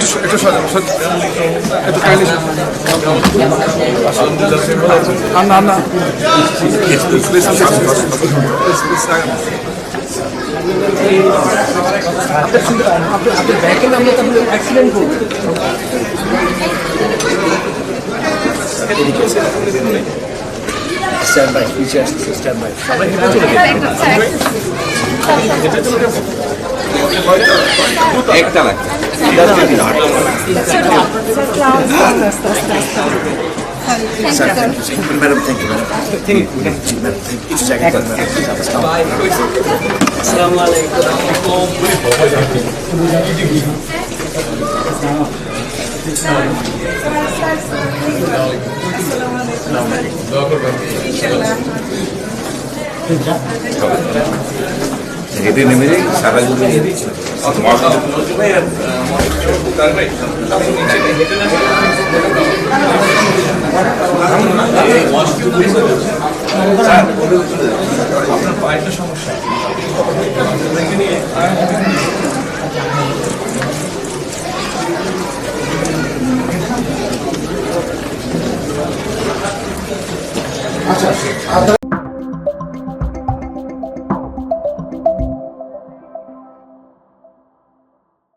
একটু সরে একটু কাইন্ডলি না না না প্লিজ প্লিজ প্লিজ আপনার ব্যাকে নামলে তাহলে অ্যাক্সিডেন্ট করবে স্ট্যান্ড বাই নিচে আসছে স্ট্যান্ড বাই সবাই হেঁটে চলে গেছে madam thank you madam thank you আসসালামু আলাইকুম হেঁটে নেমে যাই সারা দিচ্ছি আপনার পায়ের সমস্যা